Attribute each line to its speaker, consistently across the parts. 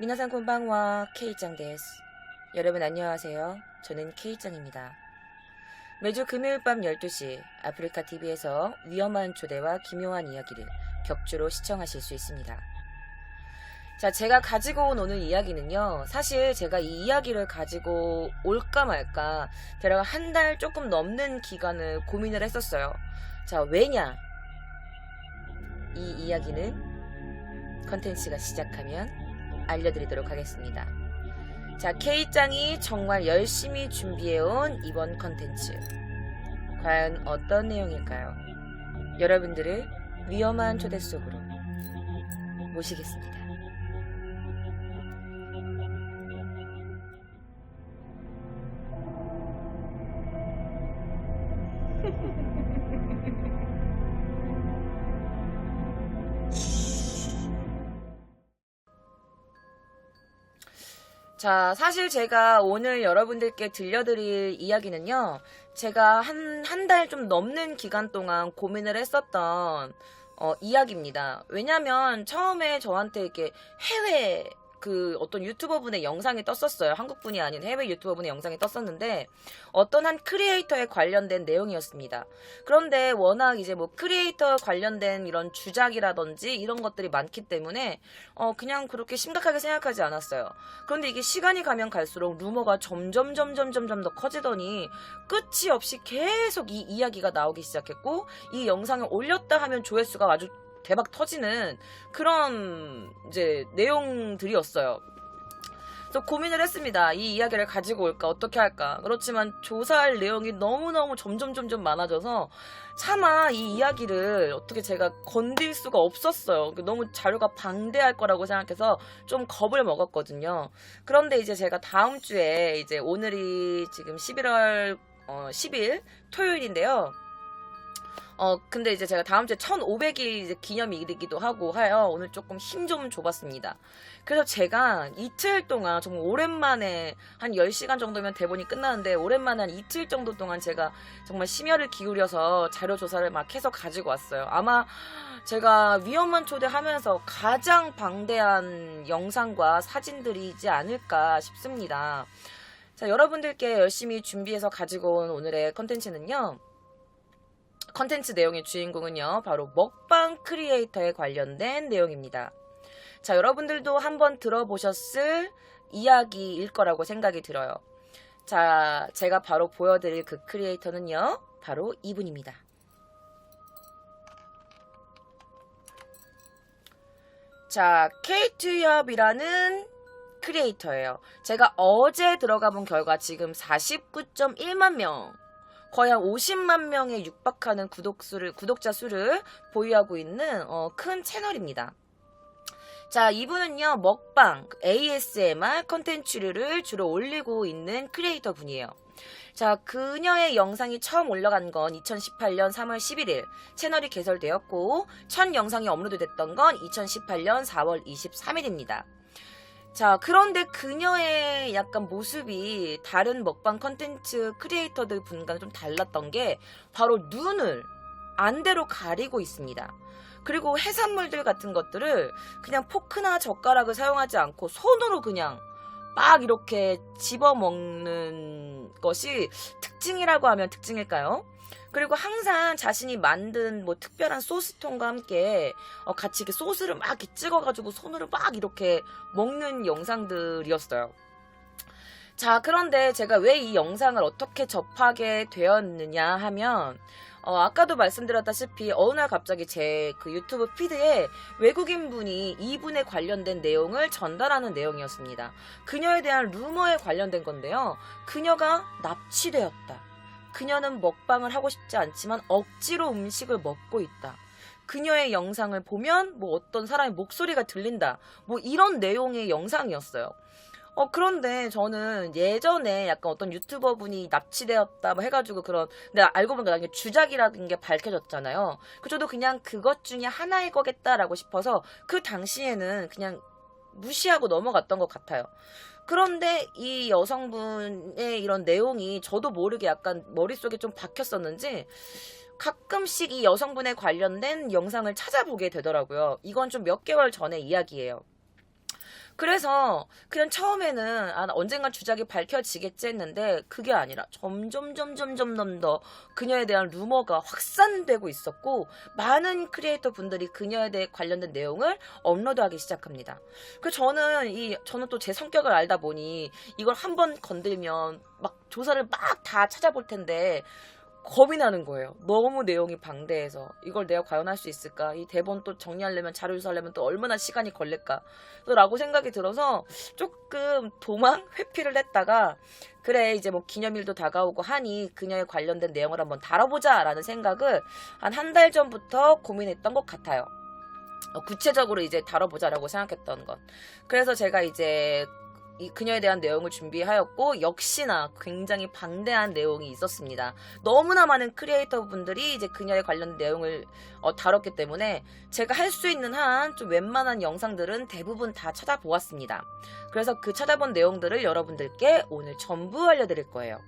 Speaker 1: 미나상 콘방와 K짱 데스. 여러분 안녕하세요. 저는 K짱입니다. 매주 금요일 밤 12시 아프리카 TV에서 위험한 조대와 기묘한 이야기를 격주로 시청하실 수 있습니다. 자, 제가 가지고 온 오늘 이야기는요. 사실 제가 이 이야기를 가지고 올까 말까 대략 한 달 조금 넘는 기간을 고민을 했었어요. 자, 왜냐? 이 이야기는 컨텐츠가 시작하면 알려드리도록 하겠습니다. 자, K짱이 정말 열심히 준비해온 이번 컨텐츠. 과연 어떤 내용일까요? 여러분들을 위험한 초대 속으로 모시겠습니다. 자, 사실 제가 오늘 여러분들께 들려드릴 이야기는요, 제가 한, 한 달 좀 넘는 기간 동안 고민을 했었던, 어, 이야기입니다. 왜냐면 처음에 저한테 이렇게 해외, 그 어떤 유튜버분의 영상이 떴었어요. 한국분이 아닌 해외 유튜버분의 영상이 떴었는데 어떤 한 크리에이터에 관련된 내용이었습니다. 그런데 워낙 이제 뭐 크리에이터 관련된 이런 주작이라든지 이런 것들이 많기 때문에 어 그냥 그렇게 심각하게 생각하지 않았어요. 그런데 이게 시간이 가면 갈수록 루머가 점점 점점 점점 더 커지더니 끝이 없이 계속 이 이야기가 나오기 시작했고 이 영상을 올렸다 하면 조회수가 아주 대박 터지는 그런 이제 내용들이었어요. 그래서 고민을 했습니다. 이 이야기를 가지고 올까 어떻게 할까. 그렇지만 조사할 내용이 너무너무 점점 점점 많아져서 차마 이 이야기를 어떻게 제가 건들 수가 없었어요. 너무 자료가 방대할 거라고 생각해서 좀 겁을 먹었거든요. 그런데 이제 제가 다음 주에 이제 오늘이 지금 11월 어, 10일 토요일인데요. 어, 근데 이제 제가 다음 주에 1500일 이제 기념일이기도 하고 하여 오늘 조금 힘 좀 줘봤습니다. 그래서 제가 이틀 동안 정말 오랜만에 한 10시간 정도면 대본이 끝나는데 오랜만에 한 이틀 정도 동안 제가 정말 심혈을 기울여서 자료 조사를 막 해서 가지고 왔어요. 아마 제가 위험한 초대 하면서 가장 방대한 영상과 사진들이지 않을까 싶습니다. 자, 여러분들께 열심히 준비해서 가지고 온 오늘의 컨텐츠는요. 컨텐츠 내용의 주인공은요, 바로 먹방 크리에이터에 관련된 내용입니다. 자, 여러분들도 한번 들어보셨을 이야기일 거라고 생각이 들어요. 자, 제가 바로 보여드릴 그 크리에이터는요, 바로 이분입니다. 자, K2협이라는 크리에이터예요. 제가 어제 들어가 본 결과 지금 49.1만 명, 거의 한 50만 명에 육박하는 구독 수를, 구독자 수를 보유하고 있는 어, 큰 채널입니다. 자, 이분은요, 먹방, ASMR 컨텐츠를 주로 올리고 있는 크리에이터 분이에요. 자, 그녀의 영상이 처음 올라간 건 2018년 3월 11일 채널이 개설되었고, 첫 영상이 업로드됐던 건 2018년 4월 23일입니다. 자, 그런데 그녀의 약간 모습이 다른 먹방 컨텐츠 크리에이터들 분과는 좀 달랐던 게 바로 눈을 안대로 가리고 있습니다. 그리고 해산물들 같은 것들을 그냥 포크나 젓가락을 사용하지 않고 손으로 그냥 막 이렇게 집어먹는 것이 특징이라고 하면 특징일까요? 그리고 항상 자신이 만든 뭐 특별한 소스통과 함께 어, 같이 이렇게 소스를 막 이렇게 찍어가지고 손으로 막 이렇게 먹는 영상들이었어요. 자, 그런데 제가 왜 이 영상을 어떻게 접하게 되었느냐 하면, 어, 아까도 말씀드렸다시피 어느 날 갑자기 제 그 유튜브 피드에 외국인 분이 이분에 관련된 내용을 전달하는 내용이었습니다. 그녀에 대한 루머에 관련된 건데요. 그녀가 납치되었다. 그녀는 먹방을 하고 싶지 않지만 억지로 음식을 먹고 있다. 그녀의 영상을 보면 뭐 어떤 사람의 목소리가 들린다. 뭐 이런 내용의 영상이었어요. 어, 그런데 저는 예전에 약간 어떤 유튜버 분이 납치되었다 뭐 해가지고 그런, 근데 알고 보니까 나중에 주작이라는 게 밝혀졌잖아요. 그 저도 그냥 그것 중에 하나일 거겠다라고 싶어서 그 당시에는 그냥 무시하고 넘어갔던 것 같아요. 그런데 이 여성분의 이런 내용이 저도 모르게 약간 머릿속에 좀 박혔었는지 가끔씩 이 여성분에 관련된 영상을 찾아보게 되더라고요. 이건 좀 몇 개월 전의 이야기예요. 그래서 그냥 처음에는 아, 언젠간 주작이 밝혀지겠지 했는데 그게 아니라 점점 점점 점점 더 그녀에 대한 루머가 확산되고 있었고 많은 크리에이터 분들이 그녀에 대해 관련된 내용을 업로드하기 시작합니다. 그 저는 이 저는 또 제 성격을 알다 보니 이걸 한번 건들면 막 조사를 막 다 찾아볼 텐데 겁이 나는 거예요. 너무 내용이 방대해서 이걸 내가 과연 할 수 있을까? 이 대본 또 정리하려면 자료 조사하려면 또 얼마나 시간이 걸릴까? 라고 생각이 들어서 조금 도망 회피를 했다가 그래 이제 뭐 기념일도 다가오고 하니 그녀에 관련된 내용을 한번 다뤄보자라는 생각을 한 한 달 전부터 고민했던 것 같아요. 어, 구체적으로 이제 다뤄보자라고 생각했던 것. 그래서 제가 이제 이 그녀에 대한 내용을 준비하였고 역시나 굉장히 방대한 내용이 있었습니다. 너무나 많은 크리에이터 분들이 이제 그녀에 관련 내용을 어, 다뤘기 때문에 제가 할 수 있는 한 좀 웬만한 영상들은 대부분 다 찾아보았습니다. 그래서 그 찾아본 내용들을 여러분들께 오늘 전부 알려드릴 거예요.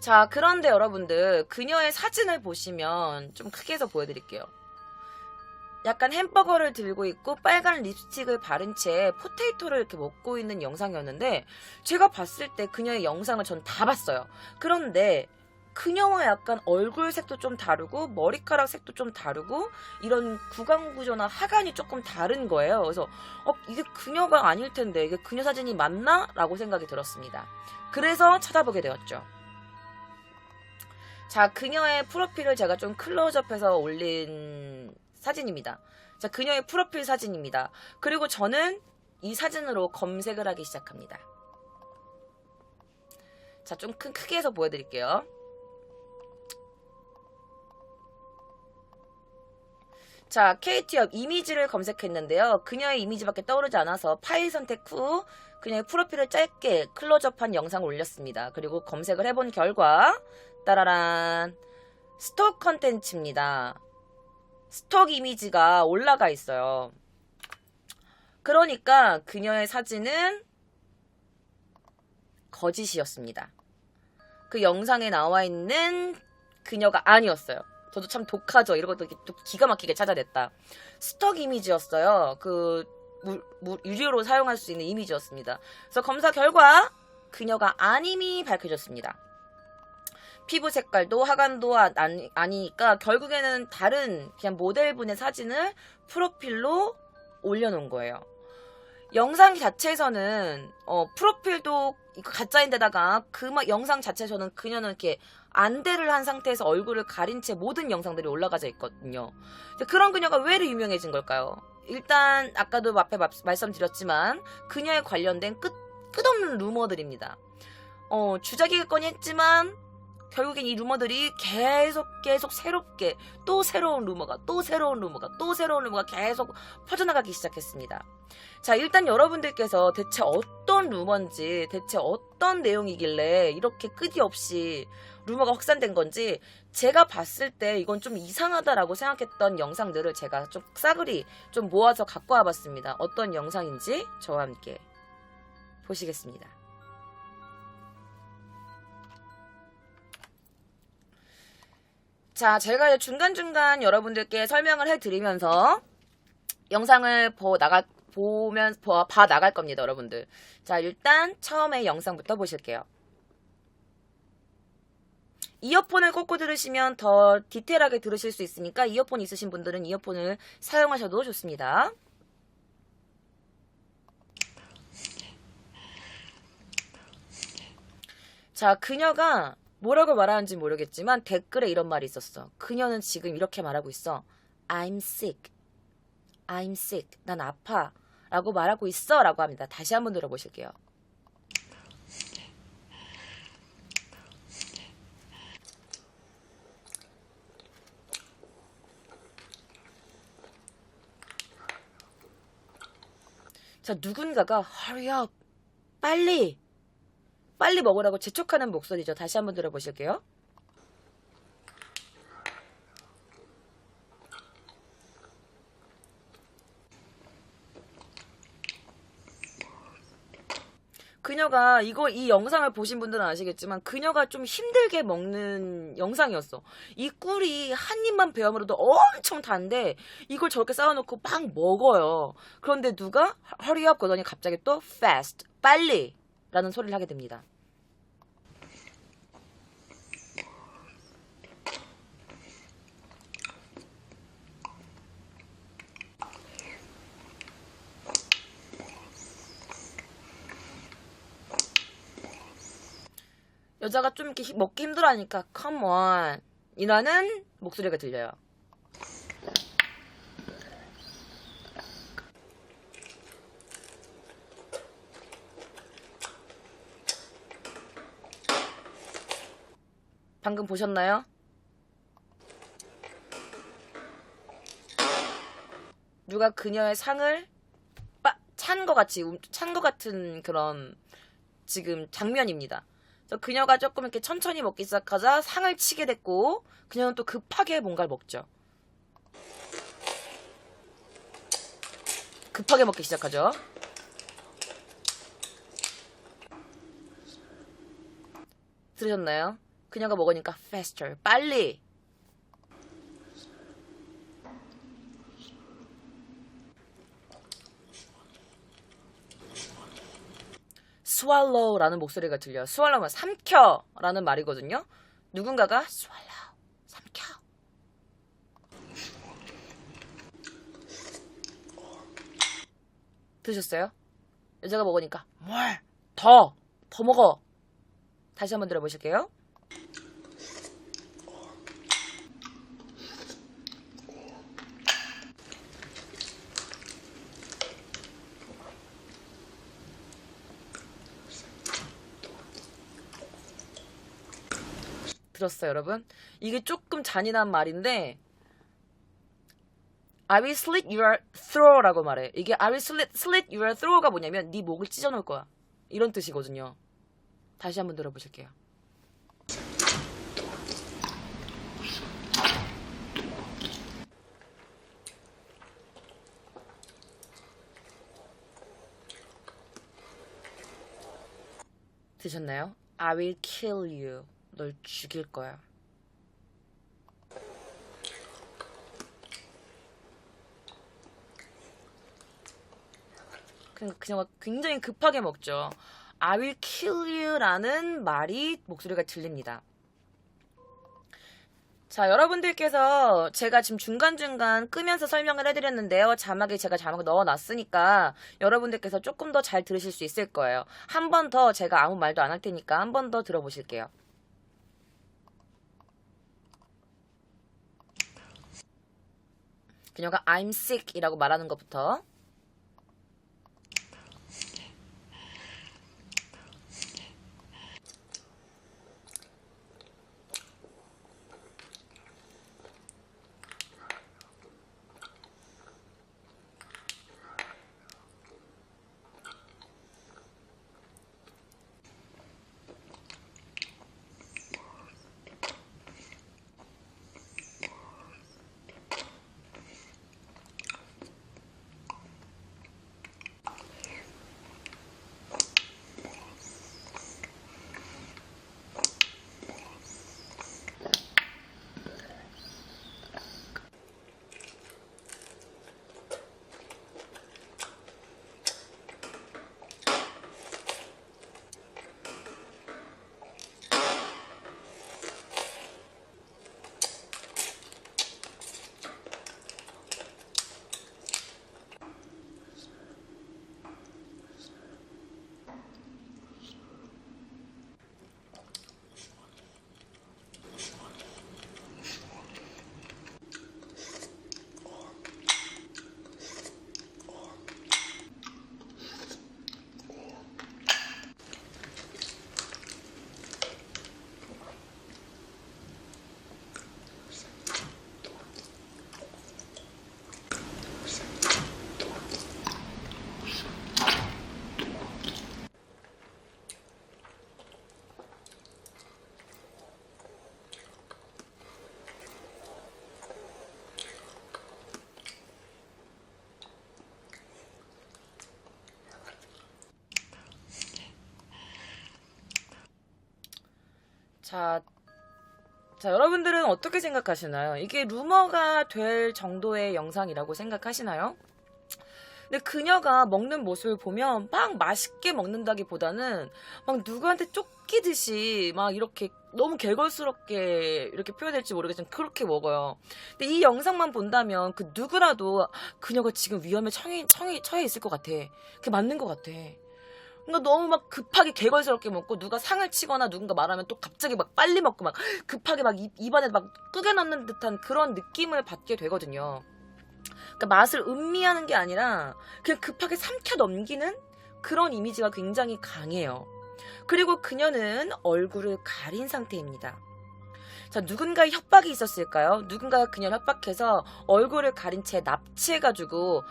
Speaker 1: 자, 그런데 여러분들 그녀의 사진을 보시면 좀 크게 해서 보여드릴게요. 약간 햄버거를 들고 있고 빨간 립스틱을 바른 채 포테이토를 이렇게 먹고 있는 영상이었는데 제가 봤을 때 그녀의 영상을 전 다 봤어요. 그런데 그녀와 약간 얼굴 색도 좀 다르고 머리카락 색도 좀 다르고 이런 구강 구조나 하관이 조금 다른 거예요. 그래서 어 이게 그녀가 아닐 텐데 이게 그녀 사진이 맞나? 라고 생각이 들었습니다. 그래서 찾아보게 되었죠. 자, 그녀의 프로필을 제가 좀 클로즈업해서 올린 사진입니다. 자, 그녀의 프로필 사진입니다. 그리고 저는 이 사진으로 검색을 하기 시작합니다. 자, 좀 큰 크게 해서 보여드릴게요. 자, KT업 이미지를 검색했는데요. 그녀의 이미지밖에 떠오르지 않아서 파일 선택 후 그녀의 프로필을 짧게 클로즈업한 영상을 올렸습니다. 그리고 검색을 해본 결과 따라란 스톡 컨텐츠입니다. 스톡 이미지가 올라가 있어요. 그러니까 그녀의 사진은 거짓이었습니다. 그 영상에 나와 있는 그녀가 아니었어요. 저도 참 독하죠. 이런 것도 또 기가 막히게 찾아냈다. 스톡 이미지였어요. 그 무, 무, 유료로 사용할 수 있는 이미지였습니다. 그래서 검사 결과 그녀가 아님이 밝혀졌습니다. 피부 색깔도 하관도 아, 아니, 아니니까 결국에는 다른 그냥 모델분의 사진을 프로필로 올려놓은 거예요. 영상 자체에서는 어, 프로필도 가짜인데다가 그 마, 영상 자체에서는 그녀는 이렇게 안대를 한 상태에서 얼굴을 가린 채 모든 영상들이 올라가져 있거든요. 그런 그녀가 왜 유명해진 걸까요? 일단 아까도 앞에 말씀드렸지만 그녀에 관련된 끝 끝없는 루머들입니다. 어, 주작이겠거니 했지만 결국엔 이 루머들이 계속 계속 새롭게 또 새로운 루머가 또 새로운 루머가 또 새로운 루머가 계속 퍼져나가기 시작했습니다. 자, 일단 여러분들께서 대체 어떤 루머인지 대체 어떤 내용이길래 이렇게 끝이 없이 루머가 확산된 건지 제가 봤을 때 이건 좀 이상하다라고 생각했던 영상들을 제가 좀 싸그리 좀 모아서 갖고 와봤습니다. 어떤 영상인지 저와 함께 보시겠습니다. 자, 제가 중간중간 여러분들께 설명을 해드리면서 영상을 보 나갈, 보면, 보, 봐 나갈 겁니다, 여러분들. 자, 일단 처음에 영상부터 보실게요. 이어폰을 꽂고 들으시면 더 디테일하게 들으실 수 있으니까 이어폰 있으신 분들은 이어폰을 사용하셔도 좋습니다. 자, 그녀가 뭐라고 말하는지 모르겠지만 댓글에 이런 말이 있었어. 그녀는 지금 이렇게 말하고 있어. I'm sick. I'm sick. 난 아파. 라고 말하고 있어. 라고 합니다. 다시 한번 들어보실게요. 자, 누군가가 hurry up. 빨리. 빨리 먹으라고 재촉하는 목소리죠. 다시 한번 들어보실게요. 그녀가 이거 이 영상을 보신 분들은 아시겠지만 그녀가 좀 힘들게 먹는 영상이었어. 이 꿀이 한 입만 베어물어도 엄청 단데 이걸 저렇게 쌓아놓고 막 먹어요. 그런데 누가 허리업 거더니 갑자기 또 fast 빨리 라는 소리를 하게 됩니다. 여자가 좀 이렇게 먹기 힘들어하니까 come on 이라는 목소리가 들려요. 방금 보셨나요? 누가 그녀의 상을 찬 것 같이 찬 것 같은 그런 지금 장면입니다. 그녀가 조금 이렇게 천천히 먹기 시작하자 상을 치게 됐고 그녀는 또 급하게 뭔가를 먹죠. 급하게 먹기 시작하죠. 들으셨나요? 그녀가 먹으니까 faster, 빨리. Swallow라는 목소리가 들려요. swallow면 삼켜라는 말이거든요. 누군가가 swallow, 삼켜. 드셨어요? 여자가 먹으니까 뭘? 더! 더 먹어! 다시 한번 들어보실게요. 들었어요, 여러분? 이게 조금 잔인한 말인데 I will slit your throat라고 말해. 이게 I will slit, slit your throat가 뭐냐면 네 목을 찢어 놓을 거야. 이런 뜻이거든요. 다시 한번 들어보실게요. 드셨나요? I will kill you. 널 죽일 거야. 그녀가 굉장히 급하게 먹죠. I will kill you라는 말이 목소리가 들립니다. 자, 여러분들께서 제가 지금 중간중간 끄면서 설명을 해드렸는데요. 자막에 제가 자막을 넣어놨으니까 여러분들께서 조금 더 잘 들으실 수 있을 거예요. 한 번 더 제가 아무 말도 안 할 테니까 한 번 더 들어보실게요. 그녀가 I'm sick 이라고 말하는 것부터 자, 자, 여러분들은 어떻게 생각하시나요? 이게 루머가 될 정도의 영상이라고 생각하시나요? 근데 그녀가 먹는 모습을 보면 막 맛있게 먹는다기보다는 막 누구한테 쫓기듯이 막 이렇게 너무 개걸스럽게 이렇게 표현될지 모르겠지만 그렇게 먹어요. 근데 이 영상만 본다면 그 누구라도 그녀가 지금 위험에 처해, 처해, 처해 있을 것 같아. 그게 맞는 것 같아. 그러니까 너무 막 급하게 개걸스럽게 먹고 누가 상을 치거나 누군가 말하면 또 갑자기 막 빨리 먹고 막 급하게 막 입, 입안에 막 끄게 넣는 듯한 그런 느낌을 받게 되거든요. 그러니까 맛을 음미하는 게 아니라 그냥 급하게 삼켜 넘기는 그런 이미지가 굉장히 강해요. 그리고 그녀는 얼굴을 가린 상태입니다. 자, 누군가의 협박이 있었을까요? 누군가가 그녀를 협박해서 얼굴을 가린 채 납치해가지고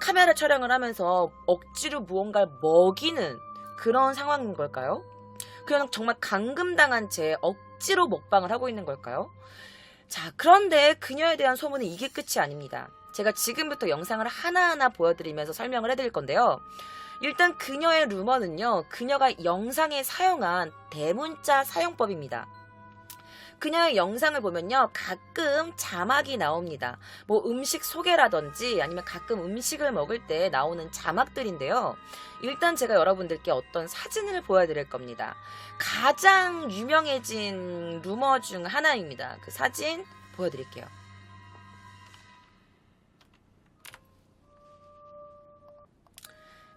Speaker 1: 카메라 촬영을 하면서 억지로 무언가를 먹이는 그런 상황인 걸까요? 그냥 정말 감금당한 채 억지로 먹방을 하고 있는 걸까요? 자, 그런데 그녀에 대한 소문은 이게 끝이 아닙니다. 제가 지금부터 영상을 하나하나 보여드리면서 설명을 해드릴 건데요. 일단 그녀의 루머는요, 그녀가 영상에 사용한 대문자 사용법입니다. 그녀의 영상을 보면요, 가끔 자막이 나옵니다. 뭐 음식 소개라든지 아니면 가끔 음식을 먹을 때 나오는 자막들인데요. 일단 제가 여러분들께 어떤 사진을 보여드릴 겁니다. 가장 유명해진 루머 중 하나입니다. 그 사진 보여드릴게요.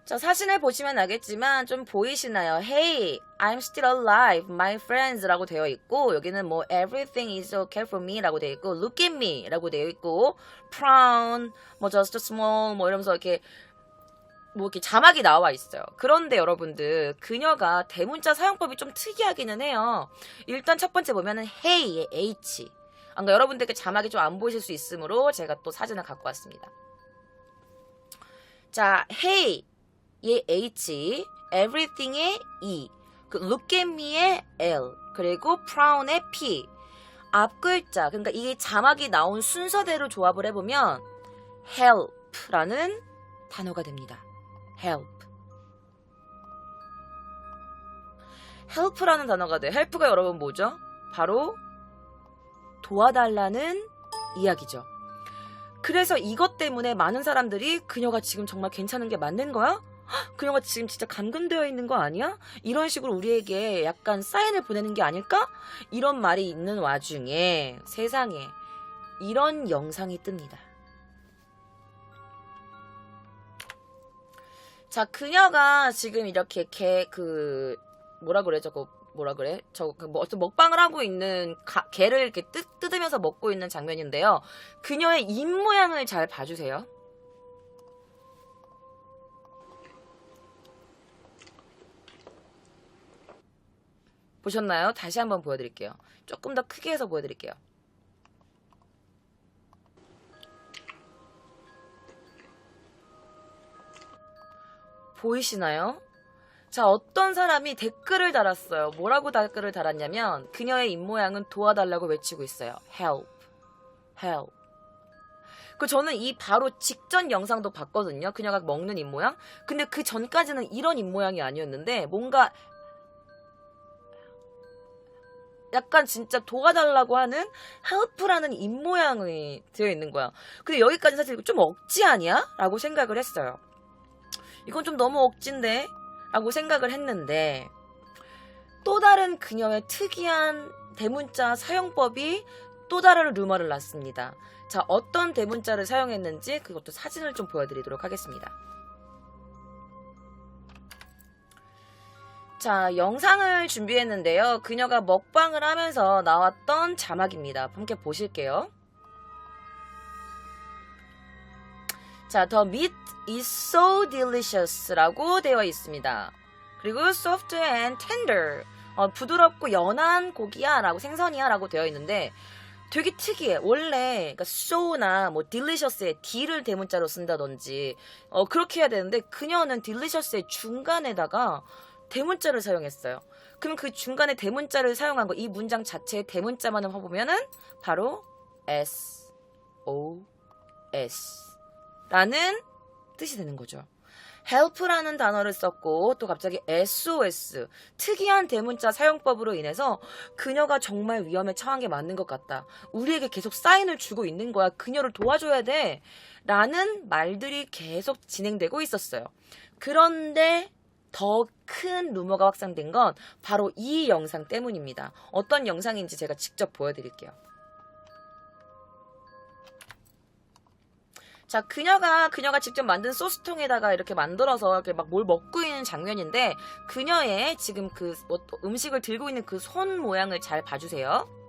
Speaker 1: 저 사진을 보시면 알겠지만 좀 보이시나요? Hey, I'm still alive, my friends 라고 되어 있고 여기는 뭐 everything is okay for me 라고 되어 있고 look at me 라고 되어 있고 proud, 뭐 just small 뭐 이러면서 이렇게 뭐 이렇게 자막이 나와 있어요. 그런데 여러분들 그녀가 대문자 사용법이 좀 특이하기는 해요. 일단 첫 번째 보면은 hey의 h. 그러니까 여러분들께 자막이 좀 안 보이실 수 있으므로 제가 또 사진을 갖고 왔습니다. 자, hey 의 H, everything의 E, 그 look at me의 L, 그리고 proud의 P. 앞 글자, 그러니까 이게 자막이 나온 순서대로 조합을 해보면 help라는 단어가 됩니다. help. help라는 단어가 돼. help가 여러분 뭐죠? 바로 도와달라는 이야기죠. 그래서 이것 때문에 많은 사람들이 그녀가 지금 정말 괜찮은 게 맞는 거야? 그녀가 지금 진짜 감금되어 있는 거 아니야? 이런 식으로 우리에게 약간 사인을 보내는 게 아닐까? 이런 말이 있는 와중에 세상에 이런 영상이 뜹니다. 자, 그녀가 지금 이렇게 개, 그, 뭐라 그래, 저거, 뭐라 그래? 저, 그, 뭐, 어떤 먹방을 하고 있는 가, 개를 이렇게 뜯, 뜯으면서 먹고 있는 장면인데요. 그녀의 입 모양을 잘 봐주세요. 보셨나요? 다시 한번 보여드릴게요. 조금 더 크게 해서 보여드릴게요. 보이시나요? 자, 어떤 사람이 댓글을 달았어요. 뭐라고 댓글을 달았냐면, 그녀의 입모양은 도와달라고 외치고 있어요. help, help. 그 저는 이 바로 직전 영상도 봤거든요. 그녀가 먹는 입모양. 근데 그 전까지는 이런 입모양이 아니었는데, 뭔가 약간 진짜 도와달라고 하는 help라는 입모양이 되어 있는 거야. 근데 여기까지 사실 좀 억지 아니야? 라고 생각을 했어요. 이건 좀 너무 억진데? 라고 생각을 했는데, 또 다른 그녀의 특이한 대문자 사용법이 또 다른 루머를 낳습니다. 자, 어떤 대문자를 사용했는지 그것도 사진을 좀 보여드리도록 하겠습니다. 자, 영상을 준비했는데요. 그녀가 먹방을 하면서 나왔던 자막입니다. 함께 보실게요. 자, the meat is so delicious라고 되어 있습니다. 그리고 soft and tender. 어, 부드럽고 연한 고기야 라고 생선이야 라고 되어 있는데 되게 특이해. 원래 그러니까 so나 뭐 delicious의 d를 대문자로 쓴다든지 어, 그렇게 해야 되는데 그녀는 delicious의 중간에다가 대문자를 사용했어요. 그럼 그 중간에 대문자를 사용한 거, 이 문장 자체의 대문자만 해보면은 바로 S, O, S. 라는 뜻이 되는 거죠. help라는 단어를 썼고 또 갑자기 SOS 특이한 대문자 사용법으로 인해서 그녀가 정말 위험에 처한 게 맞는 것 같다. 우리에게 계속 사인을 주고 있는 거야. 그녀를 도와줘야 돼. 라는 말들이 계속 진행되고 있었어요. 그런데 더 큰 루머가 확산된 건 바로 이 영상 때문입니다. 어떤 영상인지 제가 직접 보여드릴게요. 자, 그녀가, 그녀가 직접 만든 소스통에다가 이렇게 만들어서 이렇게 막 뭘 먹고 있는 장면인데, 그녀의 지금 그 뭐, 음식을 들고 있는 그 손 모양을 잘 봐주세요.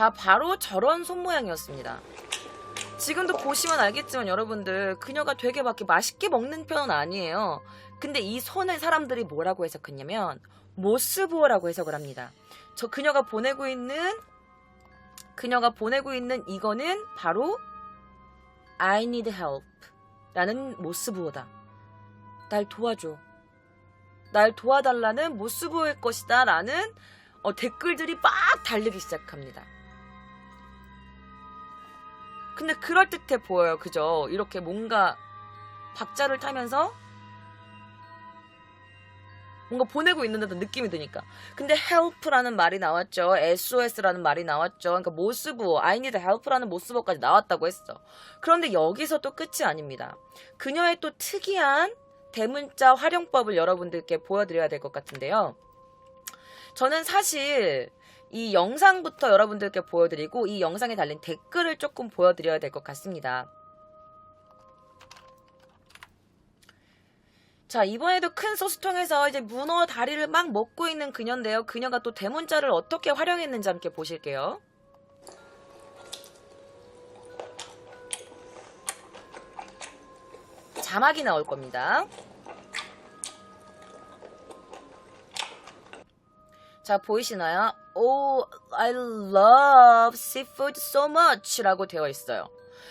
Speaker 1: 자, 바로 저런 손 모양이었습니다. 지금도 보시면 알겠지만 여러분들 그녀가 되게 막 맛있게 먹는 편은 아니에요. 근데 이 손을 사람들이 뭐라고 해석했냐면 모스부어라고 해석을 합니다. 저 그녀가 보내고 있는 그녀가 보내고 있는 이거는 바로 I need help 라는 모스부어다. 날 도와줘. 날 도와달라는 모스부어일 것이다 라는 어, 댓글들이 막 달리기 시작합니다. 근데 그럴듯해 보여요. 그죠? 이렇게 뭔가 박자를 타면서 뭔가 보내고 있는 듯한 느낌이 드니까. 근데 help라는 말이 나왔죠. SOS라는 말이 나왔죠. 그러니까 모스부어, I need help라는 모스부어까지 나왔다고 했어. 그런데 여기서 또 끝이 아닙니다. 그녀의 또 특이한 대문자 활용법을 여러분들께 보여드려야 될 것 같은데요. 저는 사실 이 영상부터 여러분들께 보여드리고 이 영상에 달린 댓글을 조금 보여드려야 될 것 같습니다. 자, 이번에도 큰 소스통에서 이제 문어 다리를 막 먹고 있는 그녀인데요. 그녀가 또 대문자를 어떻게 활용했는지 함께 보실게요. 자막이 나올 겁니다. 자, 보이시나요? Oh, I love seafood so much 라고 되어 있어요.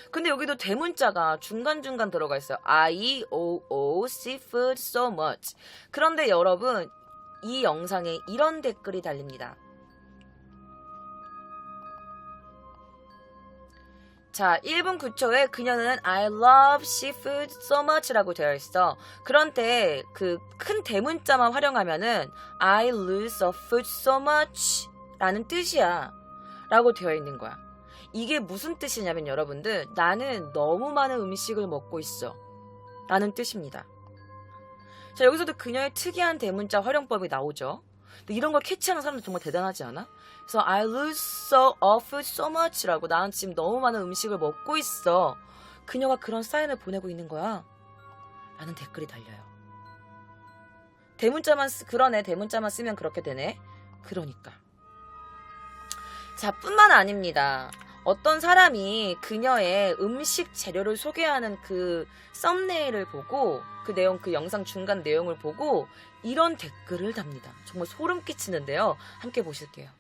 Speaker 1: 근데 여기도 대문자가 중간중간 들어가 있어요. I, O, O, seafood so much. 그런데 여러분, 이 영상에 이런 댓글이 달립니다. 자, 1분 9초에 그녀는 I love seafood so much 라고 되어 있어. 그런데 그 큰 대문자만 활용하면은 I lose a food so much 라는 뜻이야. 라고 되어 있는 거야. 이게 무슨 뜻이냐면 여러분들, 나는 너무 많은 음식을 먹고 있어. 라는 뜻입니다. 자, 여기서도 그녀의 특이한 대문자 활용법이 나오죠. 이런 걸 캐치하는 사람들 정말 대단하지 않아? 그래서 I lose so food so much라고 나는 지금 너무 많은 음식을 먹고 있어. 그녀가 그런 사인을 보내고 있는 거야. 라는 댓글이 달려요. 대문자만 쓰, 그러네. 대문자만 쓰면 그렇게 되네. 그러니까. 자, 뿐만 아닙니다. 어떤 사람이 그녀의 음식 재료를 소개하는 그 썸네일을 보고 그 내용, 그 영상 중간 내용을 보고 이런 댓글을 답니다. 정말 소름 끼치는데요. 함께 보실게요.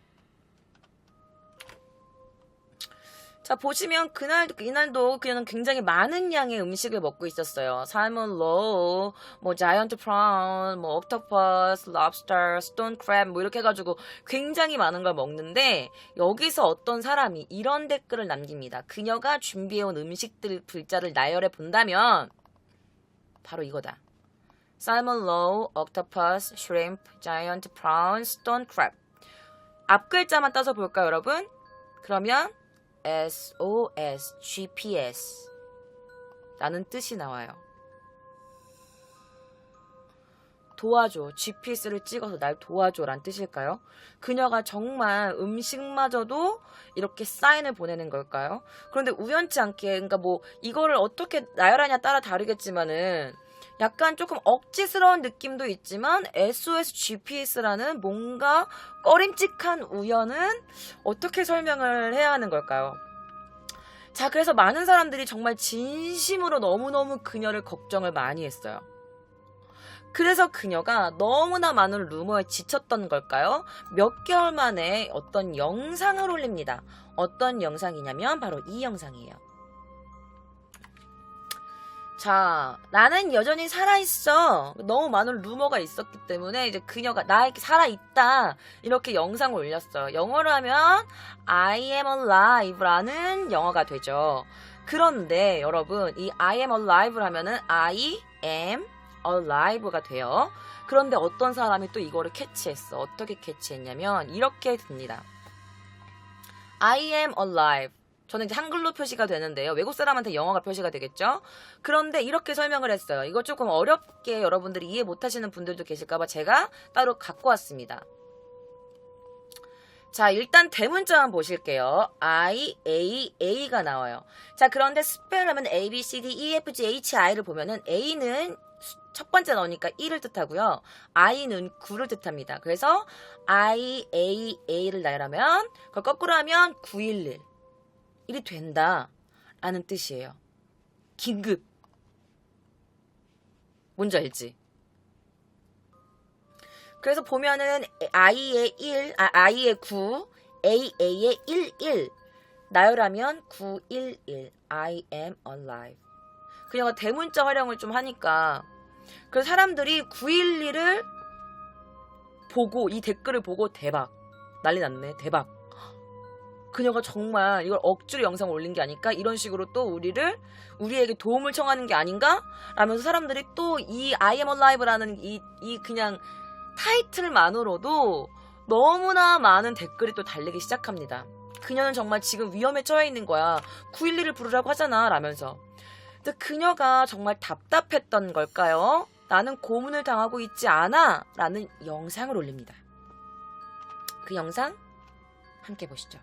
Speaker 1: 자, 보시면 그날, 이날도 그녀는 굉장히 많은 양의 음식을 먹고 있었어요. 살몬 로우, 뭐, 자이언트 프라운, 뭐, 옥토퍼스, 랍스터, 스톤 크랩, 뭐, 이렇게 해가지고 굉장히 많은 걸 먹는데, 여기서 어떤 사람이 이런 댓글을 남깁니다. 그녀가 준비해온 음식들 글자를 나열해 본다면, 바로 이거다. 살몬 로우, 옥토퍼스, 슈림프, 자이언트 프라운, 스톤 크랩. 앞 글자만 따서 볼까요, 여러분? 그러면 SOS, GPS 라는 뜻이 나와요. 도와줘, GPS를 찍어서 날 도와줘 란 뜻일까요? 그녀가 정말 음식마저도 이렇게 사인을 보내는 걸까요? 그런데 우연치 않게, 그러니까 뭐, 이거를 어떻게 나열하냐 따라 다르겠지만은, 약간 조금 억지스러운 느낌도 있지만 SOS GPS라는 뭔가 꺼림칙한 우연은 어떻게 설명을 해야 하는 걸까요? 자, 그래서 많은 사람들이 정말 진심으로 너무너무 그녀를 걱정을 많이 했어요. 그래서 그녀가 너무나 많은 루머에 지쳤던 걸까요? 몇 개월 만에 어떤 영상을 올립니다. 어떤 영상이냐면 바로 이 영상이에요. 자, 나는 여전히 살아있어. 너무 많은 루머가 있었기 때문에 이제 그녀가 나에게 살아있다. 이렇게 영상을 올렸어요. 영어로 하면 I am alive라는 영어가 되죠. 그런데 여러분, 이 I am alive를 하면은 I am alive가 돼요. 그런데 어떤 사람이 또 이거를 캐치했어. 어떻게 캐치했냐면 이렇게 됩니다. I am alive. 저는 이제 한글로 표시가 되는데요. 외국 사람한테 영어가 표시가 되겠죠? 그런데 이렇게 설명을 했어요. 이거 조금 어렵게 여러분들이 이해 못하시는 분들도 계실까봐 제가 따로 갖고 왔습니다. 자, 일단 대문자만 보실게요. I, A, A가 나와요. 자, 그런데 스펠하면 A, B, C, D, E, F, G, H, I를 보면은 A는 첫 번째 넣으니까 1을 뜻하고요. I는 9를 뜻합니다. 그래서 I, A, A를 나열하면 그걸 거꾸로 하면 911. 일이 된다. 라는 뜻이에요. 긴급. 뭔지 알지? 그래서 보면은 I의 1, 아, I의 9, AA의 11 나열하면 911 I am alive 그녀가 대문자 활용을 좀 하니까 그래서 사람들이 911을 보고 이 댓글을 보고 대박 난리 났네 대박 그녀가 정말 이걸 억지로 영상 올린 게 아닐까 이런 식으로 또 우리를 우리에게 도움을 청하는 게 아닌가 라면서 사람들이 또 이 I am alive라는 이, 이 그냥 타이틀만으로도 너무나 많은 댓글이 또 달리기 시작합니다. 그녀는 정말 지금 위험에 처해 있는 거야. 911을 부르라고 하잖아. 라면서. 근데 그녀가 정말 답답했던 걸까요? 나는 고문을 당하고 있지 않아. 라는 영상을 올립니다. 그 영상 함께 보시죠.